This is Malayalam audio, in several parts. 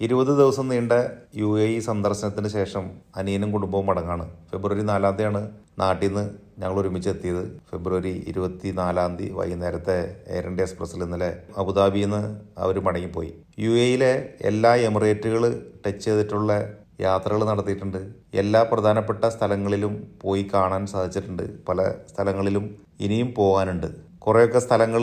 ഇരുപത് ദിവസം നീണ്ട യു എ ഇ സന്ദർശനത്തിന് ശേഷം അനിയനും കുടുംബവും മടങ്ങാണ്. ഫെബ്രുവരി നാലാം തീയതിയാണ് നാട്ടിൽ നിന്ന് ഞങ്ങൾ ഒരുമിച്ച് എത്തിയത്. ഫെബ്രുവരി ഇരുപത്തി നാലാം തീയതി വൈകുന്നേരത്തെ എയർ ഇന്ത്യ എക്സ്പ്രസ്സിൽ ഇന്നലെ അബുദാബിയിൽ നിന്ന് അവർ മടങ്ങിപ്പോയി. യു എയിലെ എല്ലാ എമിറേറ്റുകൾ ടച്ച് ചെയ്തിട്ടുള്ള യാത്രകൾ നടത്തിയിട്ടുണ്ട്. എല്ലാ പ്രധാനപ്പെട്ട സ്ഥലങ്ങളിലും പോയി കാണാൻ സാധിച്ചിട്ടുണ്ട്. പല സ്ഥലങ്ങളിലും ഇനിയും പോകാനുണ്ട്. കുറേയൊക്കെ സ്ഥലങ്ങൾ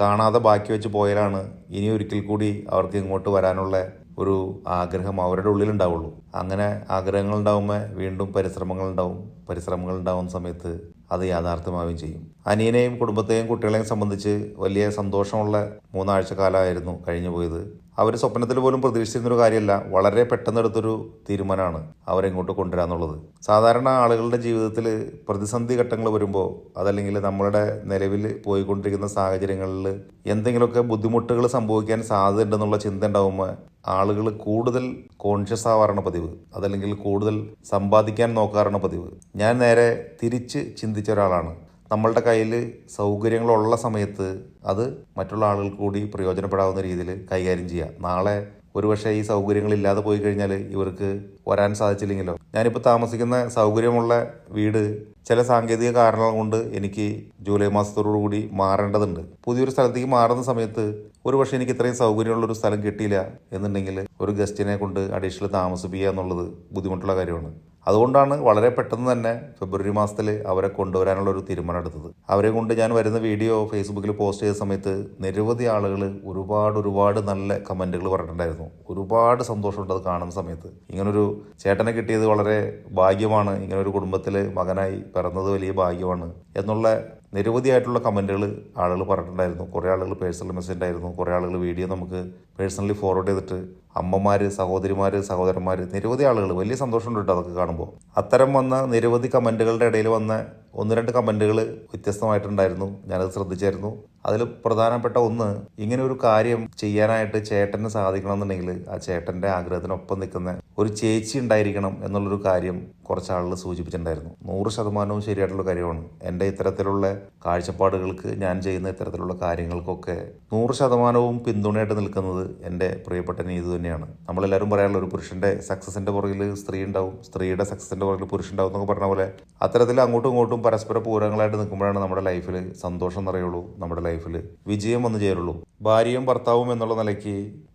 കാണാതെ ബാക്കി വെച്ച് പോയാലാണ് ഇനി ഒരിക്കൽ കൂടി അവർക്ക് ഇങ്ങോട്ട് വരാനുള്ള ഒരു ആഗ്രഹം അവരുടെ ഉള്ളിലുണ്ടാവുള്ളൂ. അങ്ങനെ ആഗ്രഹങ്ങൾ ഉണ്ടാവുമ്പോൾ വീണ്ടും പരിശ്രമങ്ങൾ ഉണ്ടാവും പരിശ്രമങ്ങൾ ഉണ്ടാവുന്ന സമയത്ത് അത് യാഥാർത്ഥ്യമാവുകയും ചെയ്യും. അനിയനെയും കുടുംബത്തെയും കുട്ടികളെയും സംബന്ധിച്ച് വലിയ സന്തോഷമുള്ള മൂന്നാഴ്ച കാലമായിരുന്നു കഴിഞ്ഞു പോയത് അവർ സ്വപ്നത്തിൽ പോലും പ്രതീക്ഷിച്ചിരുന്നൊരു കാര്യമല്ല. വളരെ പെട്ടെന്നെടുത്തൊരു തീരുമാനമാണ് അവരെങ്ങോട്ട് കൊണ്ടുവരാന്നുള്ളത്. സാധാരണ ആളുകളുടെ ജീവിതത്തിൽ പ്രതിസന്ധി ഘട്ടങ്ങൾ വരുമ്പോൾ അതല്ലെങ്കിൽ നമ്മളുടെ നിലവിൽ പോയിക്കൊണ്ടിരിക്കുന്ന സാഹചര്യങ്ങളിൽ എന്തെങ്കിലുമൊക്കെ ബുദ്ധിമുട്ടുകൾ സംഭവിക്കാൻ സാധ്യതയുണ്ടെന്നുള്ള ചിന്ത ഉണ്ടാകുമ്പോൾ ആളുകൾ കൂടുതൽ കോൺഷ്യസ് ആവാറാണ് പതിവ്. അതല്ലെങ്കിൽ കൂടുതൽ സമ്പാദിക്കാൻ നോക്കാറാണ് പതിവ്. ഞാൻ നേരെ തിരിച്ച് ചിന്തിച്ച ഒരാളാണ്. നമ്മളുടെ കയ്യിൽ സൗകര്യങ്ങളുള്ള സമയത്ത് അത് മറ്റുള്ള ആളുകൾക്ക് കൂടി പ്രയോജനപ്പെടാവുന്ന രീതിയിൽ കൈകാര്യം ചെയ്യുക. നാളെ ഒരുപക്ഷെ ഈ സൗകര്യങ്ങളില്ലാതെ പോയി കഴിഞ്ഞാൽ ഇവർക്ക് വരാൻ സാധിച്ചില്ലെങ്കിലോ? ഞാനിപ്പോൾ താമസിക്കുന്ന സൗകര്യമുള്ള വീട് ചില സാങ്കേതിക കാരണങ്ങൾ കൊണ്ട് എനിക്ക് ജൂലൈ മാസത്തോടു കൂടി മാറേണ്ടതുണ്ട്. പുതിയൊരു സ്ഥലത്തേക്ക് മാറുന്ന സമയത്ത് ഒരു പക്ഷേ എനിക്ക് ഇത്രയും സൗകര്യമുള്ള ഒരു സ്ഥലം കിട്ടിയില്ല എന്നുണ്ടെങ്കിൽ ഒരു ഗസ്റ്റിനെ കൊണ്ട് അഡീഷണൽ താമസിപ്പിക്കുക എന്നുള്ളത് ബുദ്ധിമുട്ടുള്ള കാര്യമാണ്. അതുകൊണ്ടാണ് വളരെ പെട്ടെന്ന് തന്നെ ഫെബ്രുവരി മാസത്തിൽ അവരെ കൊണ്ടുവരാനുള്ള ഒരു തീരുമാനം എടുത്തത്. അവരെ കൊണ്ട് ഞാൻ വരുന്ന വീഡിയോ ഫേസ്ബുക്കിൽ പോസ്റ്റ് ചെയ്ത സമയത്ത് നിരവധി ആളുകൾ ഒരുപാട് ഒരുപാട് നല്ല കമന്റുകൾ പറഞ്ഞിട്ടുണ്ടായിരുന്നു. ഒരുപാട് സന്തോഷമുണ്ട് അത് കാണുന്ന സമയത്ത്. ഇങ്ങനൊരു ചേട്ടനെ കിട്ടിയത് വളരെ ഭാഗ്യമാണ്. ഇങ്ങനൊരു കുടുംബത്തിൽ മകനായി പിറന്നത് വലിയ ഭാഗ്യമാണ് എന്നുള്ള നിരവധിയായിട്ടുള്ള കമന്റുകൾ ആളുകൾ പറഞ്ഞിട്ടുണ്ടായിരുന്നു. കുറേ ആളുകൾ പേഴ്സണൽ മെസ്സേജ് ഉണ്ടായിരുന്നു. കുറേ ആളുകൾ വീഡിയോ നമുക്ക് പേഴ്സണലി ഫോർവേഡ് ചെയ്തിട്ട് അമ്മമാർ സഹോദരിമാർ സഹോദരന്മാർ നിരവധി ആളുകൾ വലിയ സന്തോഷമുണ്ട് കേട്ടോ അതൊക്കെ കാണുമ്പോൾ. അത്തരം വന്ന നിരവധി കമന്റുകളുടെ ഇടയിൽ വന്ന ഒന്ന് രണ്ട് കമന്റുകൾ വ്യത്യസ്തമായിട്ടുണ്ടായിരുന്നു. ഞാനത് ശ്രദ്ധിച്ചായിരുന്നു. അതിൽ പ്രധാനപ്പെട്ട ഒന്ന് ഇങ്ങനെ ഒരു കാര്യം ചെയ്യാനായിട്ട് ചേട്ടന് സാധിക്കണമെന്നുണ്ടെങ്കിൽ ആ ചേട്ടന്റെ ആഗ്രഹത്തിനൊപ്പം നിൽക്കുന്ന ഒരു ചേച്ചി ഉണ്ടായിരിക്കണം എന്നുള്ളൊരു കാര്യം കുറച്ച് ആളുകൾ സൂചിപ്പിച്ചിട്ടുണ്ടായിരുന്നു. നൂറ് ശതമാനവും ശരിയായിട്ടുള്ള കാര്യമാണ്. എന്റെ ഇത്തരത്തിലുള്ള കാഴ്ചപ്പാടുകൾക്ക് ഞാൻ ചെയ്യുന്ന ഇത്തരത്തിലുള്ള കാര്യങ്ങൾക്കൊക്കെ നൂറ് ശതമാനവും പിന്തുണയായിട്ട് നിൽക്കുന്നത് എന്റെ പ്രിയപ്പെട്ട നീതു തന്നെയാണ്. നമ്മളെല്ലാവരും പറയാനുള്ള ഒരു പുരുഷന്റെ സക്സസിന്റെ പുറകിൽ സ്ത്രീ ഉണ്ടാവും സ്ത്രീയുടെ സക്സസിന്റെ പുറകിൽ പുരുഷൻ ഉണ്ടാവും എന്നൊക്കെ പറഞ്ഞ പോലെ അത്തരത്തിൽ അങ്ങോട്ടും ഇങ്ങോട്ടും പരസ്പര പൂരങ്ങളായിട്ട് നിൽക്കുമ്പോഴാണ് നമ്മുടെ ലൈഫിൽ സന്തോഷം നിറയുള്ളൂ നമ്മുടെ ലൈഫിൽ വിജയം വന്നു ചേരുള്ളൂ. ഭാര്യയും ഭർത്താവും എന്നുള്ള നിലയ്ക്ക്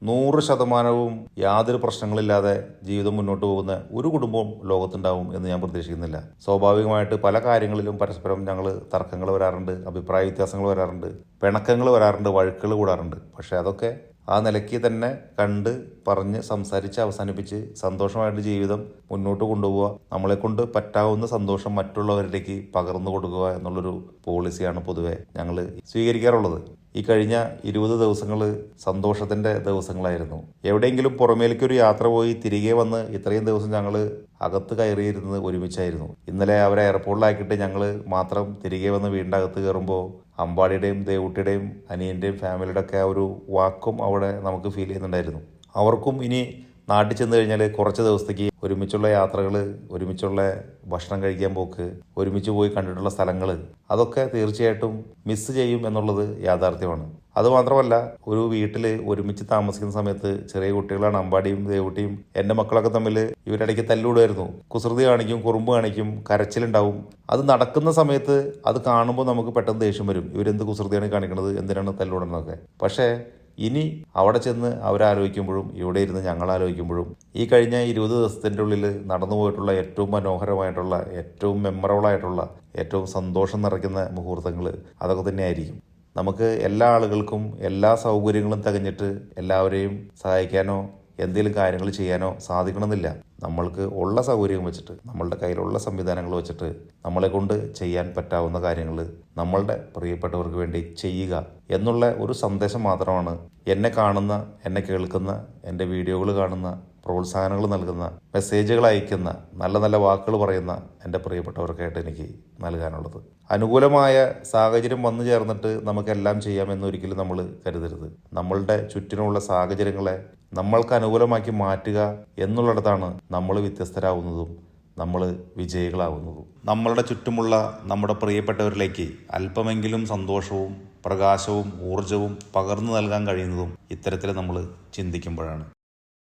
നൂറ് ശതമാനവും യാതൊരു പ്രശ്നങ്ങളില്ലാതെ ജീവിതം മുന്നോട്ട് പോകുന്ന ഒരു കുടുംബവും ലോകത്തുണ്ടാവും എന്ന് ഞാൻ പ്രതീക്ഷിക്കുന്നില്ല. സ്വാഭാവികമായിട്ട് പല കാര്യങ്ങളിലും പരസ്പരം ഞങ്ങൾ തർക്കങ്ങൾ വരാറുണ്ട് അഭിപ്രായ വ്യത്യാസങ്ങൾ വരാറുണ്ട് പിണക്കങ്ങൾ വരാറുണ്ട് വഴക്കുകൾ കൂടാറുണ്ട്. പക്ഷേ അതൊക്കെ ആ നിലയ്ക്ക് തന്നെ കണ്ട് പറഞ്ഞ് സംസാരിച്ച് അവസാനിപ്പിച്ച് സന്തോഷമായിട്ട് ജീവിതം മുന്നോട്ട് കൊണ്ടുപോവുക നമ്മളെ കൊണ്ട് പറ്റാവുന്ന സന്തോഷം മറ്റുള്ളവരിലേക്ക് പകർന്നു കൊടുക്കുക എന്നുള്ളൊരു പോളിസിയാണ് പൊതുവെ ഞങ്ങൾ സ്വീകരിക്കാറുള്ളത്. ഈ കഴിഞ്ഞ ഇരുപത് ദിവസങ്ങൾ സന്തോഷത്തിന്റെ ദിവസങ്ങളായിരുന്നു. എവിടെയെങ്കിലും പുറമേലേക്ക് ഒരു യാത്ര പോയി തിരികെ വന്ന് ഇത്രയും ദിവസം ഞങ്ങൾ അകത്ത് കയറിയിരുന്നത് ഒരുമിച്ചായിരുന്നു. ഇന്നലെ അവരെ എയർപോർട്ടിലാക്കിയിട്ട് ഞങ്ങൾ മാത്രം തിരികെ വന്ന് വീടിന്റെ അകത്ത് കയറുമ്പോൾ അമ്പാടിയുടെയും ദേവുട്ടിയുടെയും അനിയന്റെയും ഫാമിലിയുടെ ഒക്കെ ആ ഒരു വാക്കും അവിടെ നമുക്ക് ഫീൽ ചെയ്യുന്നുണ്ടായിരുന്നു. അവർക്കും ഇനി നാട്ടിൽ ചെന്ന് കഴിഞ്ഞാൽ കുറച്ച് ദിവസത്തേക്ക് ഒരുമിച്ചുള്ള യാത്രകൾ ഒരുമിച്ചുള്ള ഭക്ഷണം കഴിക്കാൻ പോക്ക് ഒരുമിച്ച് പോയി കണ്ടിട്ടുള്ള സ്ഥലങ്ങൾ അതൊക്കെ തീർച്ചയായിട്ടും മിസ് ചെയ്യും എന്നുള്ളത് യാഥാർത്ഥ്യമാണ്. അതുമാത്രമല്ല ഒരു വീട്ടിൽ ഒരുമിച്ച് താമസിക്കുന്ന സമയത്ത് ചെറിയ കുട്ടികളാണ് അമ്പാടിയും ദേവുട്ടിയും എന്റെ മക്കളൊക്കെ തമ്മിൽ ഇവരിടയ്ക്ക് തല്ലുകൂടുമായിരുന്നു. കുസൃതി കാണിക്കും കുറുമ്പ് കാണിക്കും കരച്ചിലുണ്ടാവും. അത് നടക്കുന്ന സമയത്ത് അത് കാണുമ്പോൾ നമുക്ക് പെട്ടെന്ന് ദേഷ്യം വരും. ഇവരെന്ത് കുസൃതിയാണ് കാണിക്കുന്നത് എന്തിനാണ് തല്ലുകൂടുന്നതൊക്കെ. പക്ഷേ ഇനി അവിടെ ചെന്ന് അവരാലോചിക്കുമ്പോഴും ഇവിടെ ഇരുന്ന് ഞങ്ങൾ ആലോചിക്കുമ്പോഴും ഈ കഴിഞ്ഞ ഇരുപത് ദിവസത്തിന്റെ ഉള്ളിൽ നടന്നു പോയിട്ടുള്ള ഏറ്റവും മനോഹരമായിട്ടുള്ള ഏറ്റവും മെമ്മറബിളായിട്ടുള്ള ഏറ്റവും സന്തോഷം നിറയ്ക്കുന്ന മുഹൂർത്തങ്ങൾ അതൊക്കെ തന്നെയായിരിക്കും. നമുക്ക് എല്ലാ ആളുകൾക്കും എല്ലാ സൗകര്യങ്ങളും തികഞ്ഞിട്ട് എല്ലാവരെയും സഹായിക്കാനോ എന്തെങ്കിലും കാര്യങ്ങൾ ചെയ്യാനോ സാധിക്കണമെന്നില്ല. നമ്മൾക്ക് ഉള്ള സൗകര്യം വെച്ചിട്ട് നമ്മളുടെ കയ്യിലുള്ള സംവിധാനങ്ങൾ വെച്ചിട്ട് നമ്മളെ കൊണ്ട് ചെയ്യാൻ പറ്റാവുന്ന കാര്യങ്ങൾ നമ്മളുടെ പ്രിയപ്പെട്ടവർക്ക് വേണ്ടി ചെയ്യുക എന്നുള്ള ഒരു സന്ദേശം മാത്രമാണ് എന്നെ കാണുന്ന എന്നെ കേൾക്കുന്ന എന്റെ വീഡിയോകൾ കാണുന്ന പ്രോത്സാഹനങ്ങൾ നൽകുന്ന മെസ്സേജുകൾ അയക്കുന്ന നല്ല നല്ല വാക്കുകൾ പറയുന്ന എന്റെ പ്രിയപ്പെട്ടവർക്കായിട്ട് എനിക്ക് നൽകാനുള്ളത്. അനുകൂലമായ സാഹചര്യം വന്നു ചേർന്നിട്ട് നമുക്കെല്ലാം ചെയ്യാമെന്നൊരിക്കലും നമ്മൾ കരുതരുത്. നമ്മളുടെ ചുറ്റിനുള്ള സാഹചര്യങ്ങളെ നമ്മൾക്ക് അനുകൂലമാക്കി മാറ്റുക എന്നുള്ളിടത്താണ് നമ്മൾ വ്യത്യസ്തരാകുന്നതും നമ്മൾ വിജയികളാകുന്നതും നമ്മളുടെ ചുറ്റുമുള്ള നമ്മുടെ പ്രിയപ്പെട്ടവരിലേക്ക് അല്പമെങ്കിലും സന്തോഷവും പ്രകാശവും ഊർജവും പകർന്നു നൽകാൻ കഴിയുന്നതും ഇത്തരത്തിൽ നമ്മൾ ചിന്തിക്കുമ്പോഴാണ്.